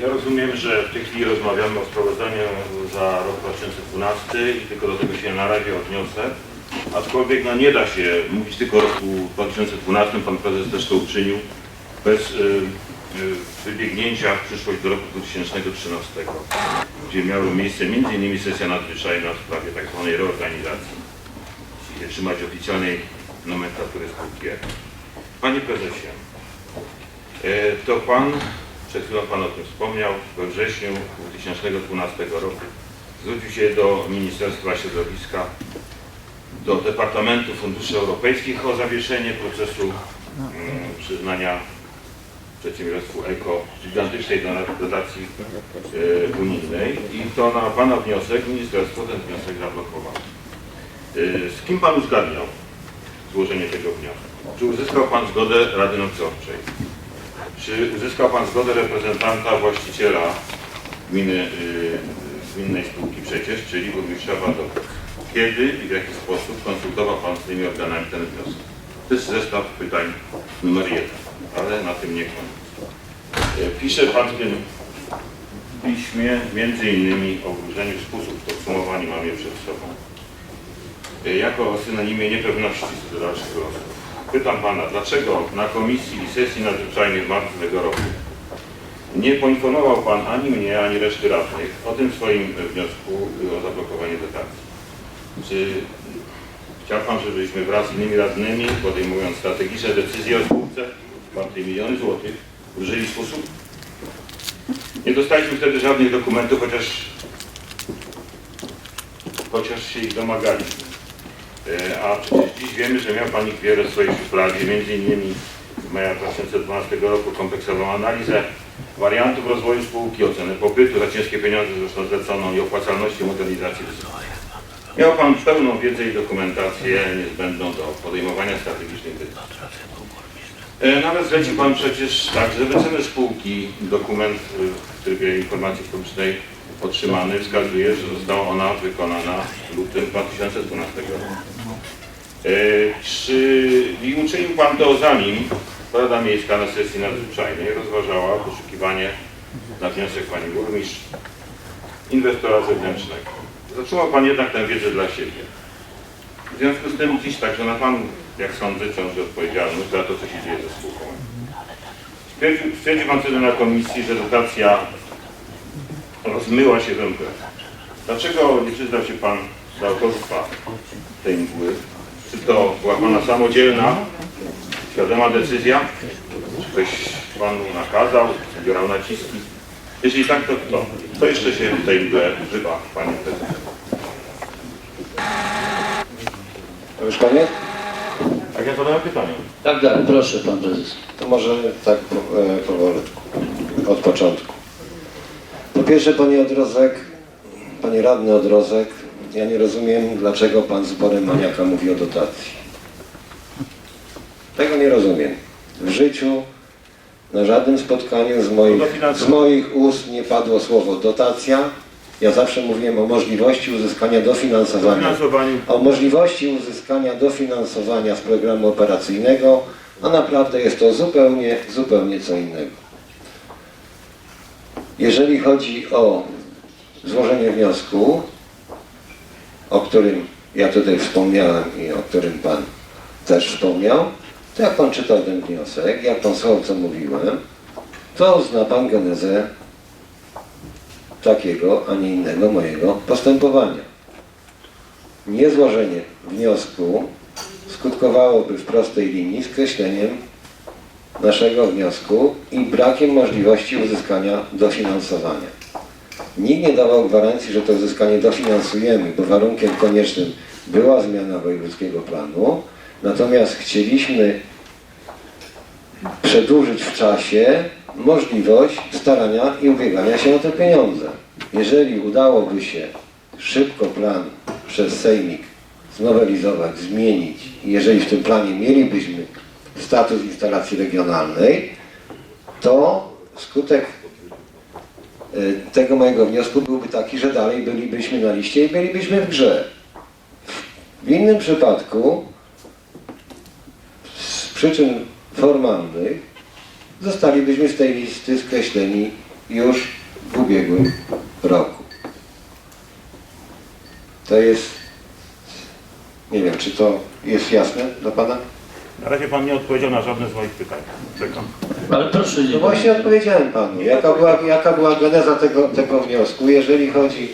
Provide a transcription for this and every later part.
Ja rozumiem, że w tej chwili rozmawiamy o sprawozdaniu za rok 2012 i tylko do tego się na razie odniosę. Aczkolwiek no, nie da się mówić tylko o roku 2012, pan prezes też to uczynił, bez y, y, wybiegnięcia w przyszłość do roku 2013, gdzie miały miejsce m.in. sesja nadzwyczajna w sprawie tak zwanej reorganizacji, się trzymać oficjalnej nomenklatury spółki. Panie prezesie, e, to pan, przed chwilą pan o tym wspomniał, we wrześniu 2012 roku zwrócił się do Ministerstwa Środowiska, do Departamentu Funduszy Europejskich o zawieszenie procesu mm, przyznania przedsiębiorstwu EKO gigantycznej do- dotacji e, unijnej i to na Pana wniosek Ministerstwo ten wniosek zablokowało. E, Z kim Pan uzgadniał złożenie tego wniosku? Czy uzyskał Pan zgodę Rady Nadzorczej? Czy uzyskał Pan zgodę reprezentanta właściciela gminy, y, gminnej spółki przecież, czyli burmistrza Wadowic? Kiedy i w jaki sposób konsultował Pan z tymi organami ten wniosek? To jest zestaw pytań numer jeden, ale na tym nie koniec. Y, Pisze Pan w tym piśmie między innymi o wdrożeniu sposób, podsumowanie mam je przed sobą. Y, Jako o synonimie niepewności do dalszych losów. Pytam Pana, dlaczego na komisji i sesji nadzwyczajnej w marcu tego roku nie poinformował Pan ani mnie, ani reszty radnych o tym swoim wniosku o zablokowanie dotacji? Czy chciał Pan, żebyśmy wraz z innymi radnymi, podejmując strategiczne decyzje o spółce, wartej miliony złotych, użyli sposób? Nie dostaliśmy wtedy żadnych dokumentów, chociaż, chociaż się ich domagaliśmy. E, A przecież dziś wiemy, że miał Pan ich wiele w swojej szufladzie, między innymi w maja 2012 roku kompleksową analizę wariantów rozwoju spółki, ocenę popytu za ciężkie pieniądze zresztą zleconą i opłacalności modernizacji wysokiej. Miał Pan pełną wiedzę i dokumentację niezbędną do podejmowania strategicznych decyzji. E, Nawet zlecił Pan przecież także wycenę spółki. Dokument y, w trybie informacji publicznej otrzymany wskazuje, że została ona wykonana w lutym 2012 roku. E, Czy i uczynił Pan to zanim Rada Miejska na sesji nadzwyczajnej rozważała poszukiwanie na wniosek Pani Burmistrz inwestora zewnętrznego? Zatrzymał Pan jednak tę wiedzę dla siebie. W związku z tym dziś także na Panu, jak sądzę, ciąży odpowiedzialność za to, co się dzieje ze spółką. Stwierdził, stwierdził Pan wtedy na komisji, że dotacja rozmyła się we mgle. Dlaczego nie przyznał się Pan do autorstwa tej mgły? Czy to była Pana samodzielna, świadoma decyzja? Czy ktoś Panu nakazał, zbierał naciski? Jeśli tak, to kto? Kto jeszcze się w tej mgle używa, Panie Prezesie? To już koniec? Tak ja zadałem pytanie. Tak, tak, proszę pan prezes. To może tak e, powolutku, od początku. Pierwsze, panie Odrozek, panie radny Odrozek, ja nie rozumiem, dlaczego pan z Borem Maniaka mówi o dotacji. Tego nie rozumiem. W życiu na żadnym spotkaniu z moich, z moich ust nie padło słowo dotacja. Ja zawsze mówiłem o możliwości uzyskania dofinansowania o możliwości uzyskania dofinansowania z programu operacyjnego, a naprawdę jest to zupełnie, zupełnie co innego. Jeżeli chodzi o złożenie wniosku, o którym ja tutaj wspomniałem i o którym Pan też wspomniał, to jak Pan czytał ten wniosek, jak Pan słuchał, co mówiłem, to zna Pan genezę takiego, a nie innego mojego postępowania. Niezłożenie wniosku skutkowałoby w prostej linii skreśleniem naszego wniosku i brakiem możliwości uzyskania dofinansowania. Nikt nie dawał gwarancji, że to uzyskanie dofinansujemy, bo warunkiem koniecznym była zmiana wojewódzkiego planu, natomiast chcieliśmy przedłużyć w czasie możliwość starania i ubiegania się o te pieniądze. Jeżeli udałoby się szybko plan przez Sejmik znowelizować, zmienić jeżeli w tym planie mielibyśmy status instalacji regionalnej, to skutek y, tego mojego wniosku byłby taki, że dalej bylibyśmy na liście i bylibyśmy w grze. W innym przypadku z przyczyn formalnych zostalibyśmy z tej listy skreśleni już w ubiegłym roku. To jest, nie wiem, czy to jest jasne dla Pana? Na razie pan nie odpowiedział na żadne z moich pytań. Czekam. Ale proszę nie. No właśnie odpowiedziałem Panu, jaka była, jaka była geneza tego, tego wniosku, jeżeli chodzi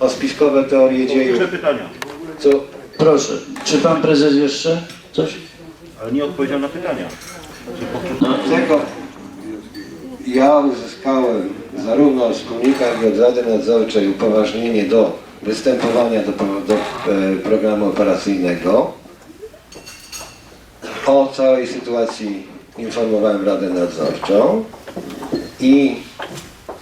o spiskowe teorie dziejów, Jeszcze pytania, co Proszę. Czy pan prezes jeszcze coś? ale nie odpowiedział na pytania. Powtórzę? tego ja uzyskałem zarówno jak i od Rady Nadzorczej upoważnienie do występowania do, do e, programu operacyjnego. O całej sytuacji informowałem Radę Nadzorczą i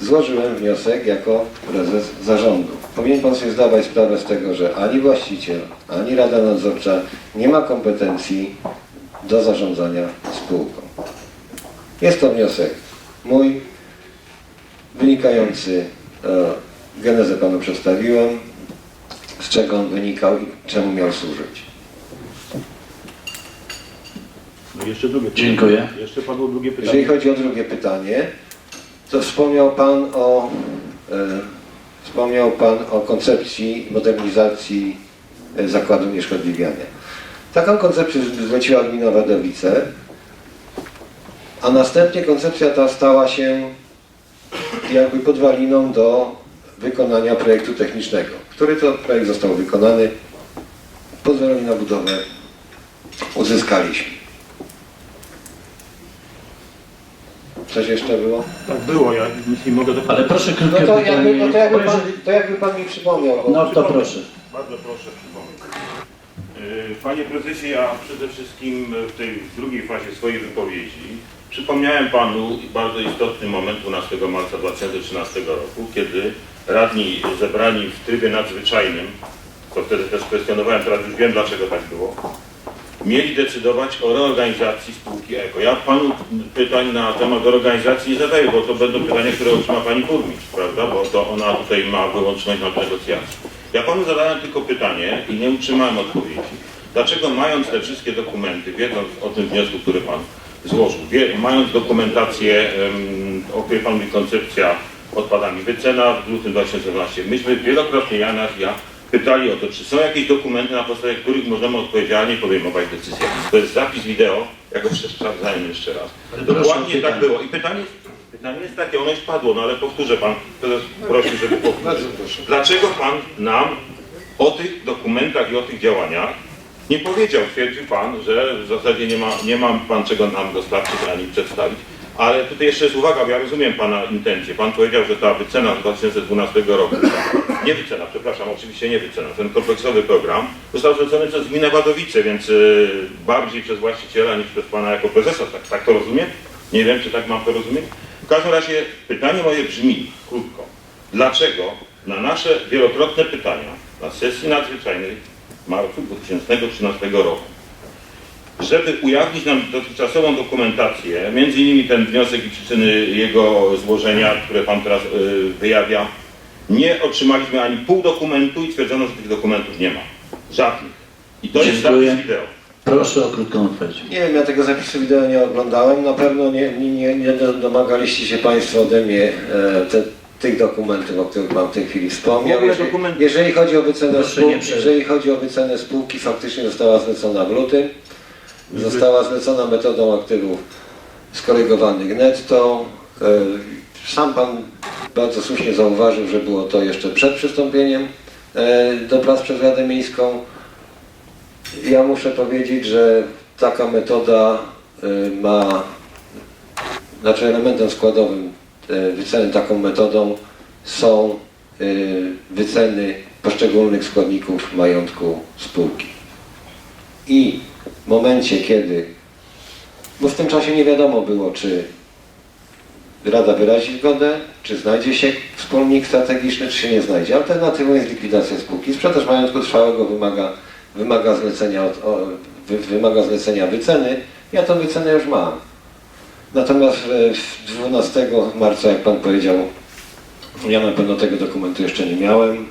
złożyłem wniosek jako prezes zarządu. Powinien Pan sobie zdawać sprawę z tego, że ani właściciel, ani Rada Nadzorcza nie ma kompetencji do zarządzania spółką. Jest to wniosek mój, wynikający, e, genezę Panu przedstawiłem, z czego on wynikał i czemu miał służyć. No jeszcze drugie pytanie. Dziękuję. Jeszcze padło drugie pytanie. Jeżeli chodzi o drugie pytanie, to wspomniał Pan o, e, wspomniał Pan o koncepcji modernizacji e, zakładu nieszkodliwiania. Taką koncepcję zleciła gmina Wadowice, a następnie koncepcja ta stała się jakby podwaliną do wykonania projektu technicznego, który to projekt został wykonany, pozwolenie na budowę uzyskaliśmy. Coś jeszcze było? Tak było, ja nic nie mogę dopowiedzieć. Ale proszę No krótkie to jakby, pytanie. no to jakby, pan, to jakby pan mi przypomniał. Bo... No to proszę. Bardzo proszę przypomnieć. Yy, Panie prezesie, ja przede wszystkim w tej drugiej fazie swojej wypowiedzi przypomniałem panu bardzo istotny moment 12 marca 2013 roku, kiedy radni zebrani w trybie nadzwyczajnym, to wtedy też kwestionowałem, teraz już wiem dlaczego tak było, mieli decydować o reorganizacji spółki EKO. Ja panu pytań na temat reorganizacji nie zadaję, bo to będą pytania, które otrzyma pani burmistrz, prawda? Bo to ona tutaj ma wyłączność nad negocjacji. Ja panu zadałem tylko pytanie i nie utrzymałem odpowiedzi. Dlaczego mając te wszystkie dokumenty, wiedząc o tym wniosku, który pan złożył, wie, mając dokumentację, o której pan mówi, koncepcja odpadami, wycena w lutym 2012, myśmy wielokrotnie, ja, ja, pytali o to, czy są jakieś dokumenty, na podstawie których możemy odpowiedzialnie podejmować decyzje. To jest zapis wideo, ja go sprawdzałem jeszcze raz. Dokładnie tak było. I pytanie, pytanie jest takie, ono już padło, no ale powtórzę pan, prosił, żeby powtórzyć. Dlaczego pan nam o tych dokumentach i o tych działaniach nie powiedział? Twierdził pan, że w zasadzie nie ma, nie ma pan czego nam dostarczyć ani przedstawić. Ale tutaj jeszcze jest uwaga, bo ja rozumiem pana intencję. Pan powiedział, że ta wycena z 2012 roku, nie wycena, przepraszam, oczywiście nie wycena, ten kompleksowy program został zlecony przez gminę Wadowice, więc y, bardziej przez właściciela niż przez pana jako prezesa. Tak, tak to rozumiem? Nie wiem, czy tak mam to rozumieć. W każdym razie pytanie moje brzmi krótko. Dlaczego na nasze wielokrotne pytania na sesji nadzwyczajnej w marcu 2013 roku, żeby ujawnić nam dotychczasową dokumentację, między innymi ten wniosek i przyczyny jego złożenia, które Pan teraz y, wyjawia, nie otrzymaliśmy ani pół dokumentu i stwierdzono, że tych dokumentów nie ma. Żadnych. I to jest Dziękuję. zapis wideo. Proszę o krótką odpowiedź. Nie wiem, ja tego zapisu wideo nie oglądałem. Na pewno nie, nie, nie, nie do- domagaliście się Państwo ode mnie e, te, tych dokumentów, o których Pan w tej chwili wspomniał. Jeżeli, jeżeli, chodzi o wycenę spółki, jeżeli chodzi o wycenę spółki, faktycznie została zlecona w lutym. Została zlecona metodą aktywów skorygowanych netto. E, Sam Pan bardzo słusznie zauważył, że było to jeszcze przed przystąpieniem e, do prac przez Radę Miejską. Ja muszę powiedzieć, że taka metoda y, ma, znaczy elementem składowym wyceny taką metodą są wyceny poszczególnych składników majątku spółki. I momencie, kiedy, bo w tym czasie nie wiadomo było, czy Rada wyrazi zgodę, czy znajdzie się wspólnik strategiczny, czy się nie znajdzie. Alternatywą jest likwidacja spółki. Sprzedaż majątku trwałego wymaga, wymaga, zlecenia, od, o, wy, wymaga zlecenia wyceny. Ja tę wycenę już mam. Natomiast e, w 12 marca, jak Pan powiedział, ja na pewno tego dokumentu jeszcze nie miałem.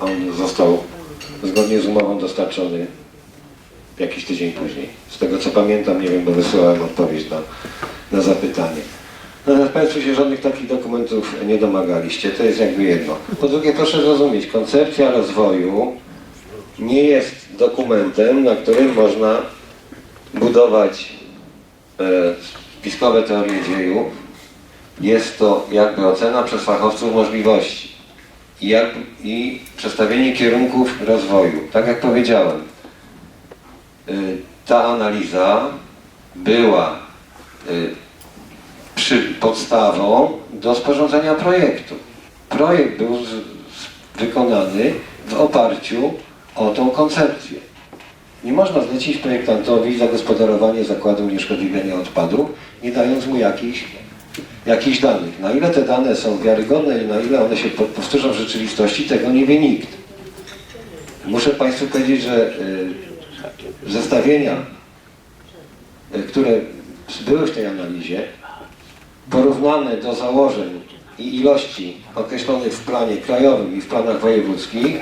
On został zgodnie z umową dostarczony jakiś tydzień później. Z tego co pamiętam, nie wiem, bo wysyłałem odpowiedź na, na zapytanie. Natomiast Państwo się żadnych takich dokumentów nie domagaliście, to jest jakby jedno. Po drugie, proszę zrozumieć, koncepcja rozwoju nie jest dokumentem, na którym można budować e, spiskowe teorie dziejów. Jest to jakby ocena przez fachowców możliwości i, jak, i przedstawienie kierunków rozwoju. Tak jak powiedziałem, ta analiza była y, przy podstawą do sporządzenia projektu. Projekt był z, z, wykonany w oparciu o tą koncepcję. Nie można zlecić projektantowi zagospodarowanie zakładu unieszkodliwiania odpadów, nie dając mu jakichś, jakichś danych. Na ile te dane są wiarygodne i na ile one się po- powtórzą w rzeczywistości, tego nie wie nikt. Muszę Państwu powiedzieć, że y, zestawienia, y, które były w tej analizie, porównane do założeń i ilości określonych w planie krajowym i w planach wojewódzkich,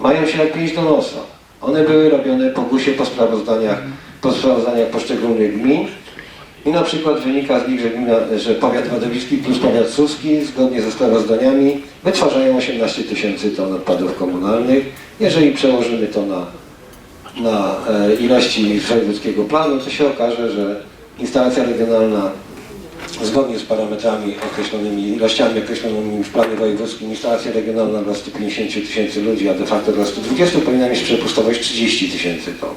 mają się jak pięść do nosa. One były robione po GUS-ie, po sprawozdaniach, po sprawozdaniach poszczególnych gmin i na przykład wynika z nich, że, gmina, że powiat wadowicki plus powiat suski zgodnie ze sprawozdaniami wytwarzają 18 tysięcy ton odpadów komunalnych. Jeżeli przełożymy to na, na e, ilości wojewódzkiego planu, to się okaże, że instalacja regionalna zgodnie z parametrami określonymi, ilościami określonymi w planie wojewódzkim, instalacja regionalna dla 150 tysięcy ludzi, a de facto dla 120 powinna mieć przepustowość 30 tysięcy ton.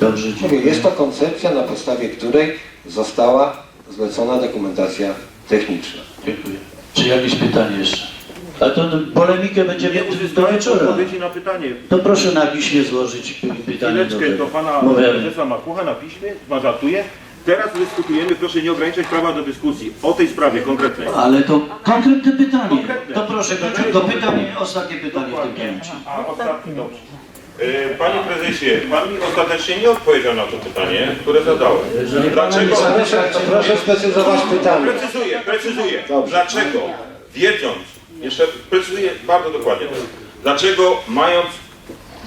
Dobrze, Mówię, jest to koncepcja, na podstawie której została zlecona dokumentacja techniczna. Dziękuję. Czy jakieś pytanie jeszcze? A to polemikę będziemy do Uzyskałem wieczora. odpowiedzi na pytanie. To proszę na piśmie złożyć pytanie. Chwileczkę do pana Mówimy. prezesa Makucha na piśmie, pan żartuje. Teraz dyskutujemy, proszę nie ograniczać prawa do dyskusji o tej sprawie konkretnej. Ale to konkretne pytanie. Konkretne. To proszę, do, do pytania, ostatnie pytanie w tym momencie. A ostatni, dobrze. E, Panie prezesie, pan mi ostatecznie nie odpowiedział na to pytanie, które zadałem. Dlaczego? Proszę, proszę sprecyzować pytanie. Precyzuję, precyzuję. Dobrze. Dlaczego, wiedząc, jeszcze precyzuję bardzo dokładnie teraz, dlaczego mając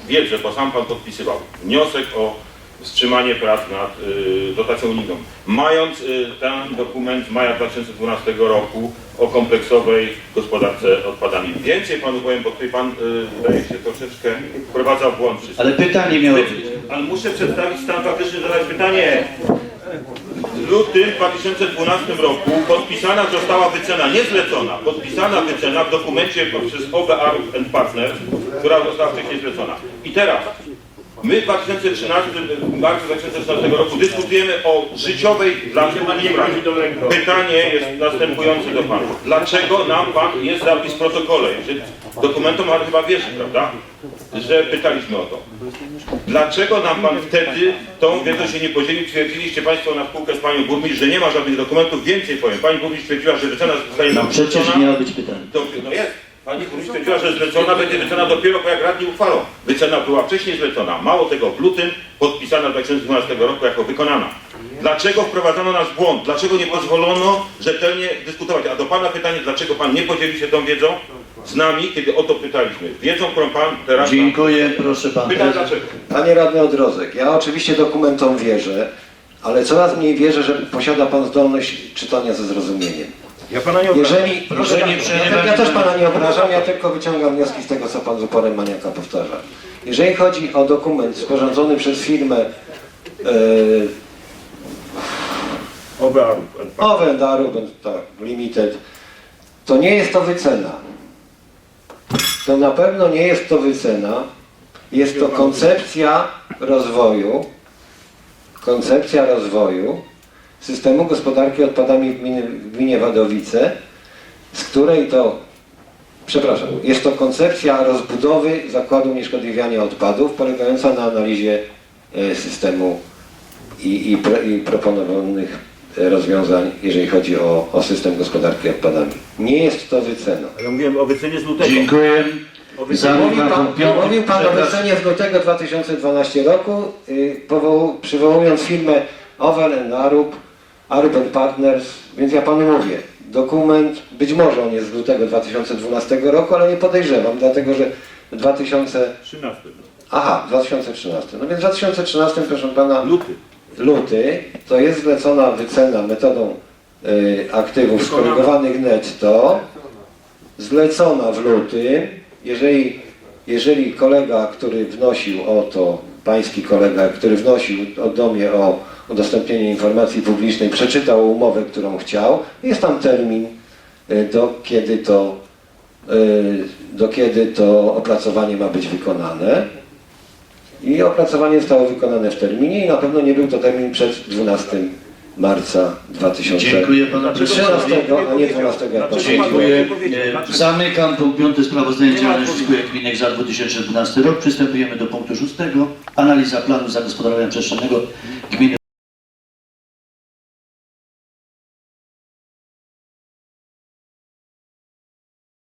wiedzę, bo sam Pan podpisywał, wniosek o wstrzymanie prac nad y, dotacją unijną, mając y, ten dokument z maja 2012 roku o kompleksowej gospodarce odpadami. Więcej Panu powiem, bo tutaj Pan y, wydaje się troszeczkę wprowadza w błąd. Ale pytanie miało być. Ale muszę przedstawić stan faktyczny, zadać pytanie. W lutym 2012 roku podpisana została wycena, nie zlecona, podpisana wycena w dokumencie przez OBR and Partners, która została wcześniej zlecona. I teraz, my w 2013, w marcu 2013 roku dyskutujemy o życiowej dla sprawie. Pytanie jest następujące do Pana. Dlaczego nam Pan jest zapis w protokole? Dokumentom Pan chyba wierzy, prawda? Że pytaliśmy o to. Dlaczego nam Pan wtedy tą wiedzą się nie podzielił? Twierdziliście Państwo na spółkę z Panią Burmistrz, że nie ma żadnych dokumentów. Więcej powiem. Pani Burmistrz twierdziła, że wycena zostanie nam Przecież miało być pytanie. To, no jest. Pani Burmistrz twierdziła, że zlecona będzie wycena dopiero po jak radni uchwalą. Wycena była wcześniej zlecona. Mało tego, w lutym podpisana w 2012 roku jako wykonana. Dlaczego wprowadzono nas w błąd? Dlaczego nie pozwolono rzetelnie dyskutować? A do Pana pytanie, dlaczego Pan nie podzielił się tą wiedzą z nami, kiedy o to pytaliśmy? Wiedzą, którą Pan teraz... Dziękuję, proszę pan Pytam dlaczego. Panie radny Odrozek, ja oczywiście dokumentom wierzę, ale coraz mniej wierzę, że posiada Pan zdolność czytania ze zrozumieniem. Ja Pana nie obrażam. Jeżeli, Proszę jeżeli ja, ja też Pana nie obrażam, ja tylko wyciągam wnioski z tego, co Pan z uporem maniaka powtarza. Jeżeli chodzi o dokument sporządzony przez firmę e, OBR. Owen Darubin tak, Limited, to nie jest to wycena. To na pewno nie jest to wycena. Jest to koncepcja rozwoju, koncepcja rozwoju systemu gospodarki odpadami w gminie, w gminie Wadowice, z której to, przepraszam, jest to koncepcja rozbudowy zakładu unieszkodliwiania odpadów polegająca na analizie e, systemu i, i, pro, i proponowanych e, rozwiązań, jeżeli chodzi o, o system gospodarki odpadami. Nie jest to wycena. Ja mówiłem o wycenie z lutego. Dziękuję. Mówił pan, Piotr, mówił pan o wycenie z lutego 2012 roku, y, powoł, przywołując firmę Owen Arup, And Partners, więc ja panu mówię, dokument, być może on jest z lutego 2012 roku, ale nie podejrzewam, dlatego że w 2000, 13. aha, 2013, no więc w 2013, proszę pana, Luty. luty, to jest zlecona wycena metodą y, aktywów skorygowanych netto zlecona w lutym. Jeżeli, jeżeli kolega, który wnosił o to, pański kolega, który wnosił o- do mnie o udostępnienie informacji publicznej, przeczytał umowę, którą chciał, jest tam termin, y, do kiedy to, y, do kiedy to opracowanie ma być wykonane. I opracowanie zostało wykonane w terminie i na pewno nie był to termin przed 12 marca 2013, Dziękuję panu prezesowi. a nie 12 jak pan Dziękuję. E, Zamykam punkt 5 sprawozdanie działalności spółek gminnych za 2012 rok. Przystępujemy do punktu 6. Analiza planu zagospodarowania przestrzennego gminy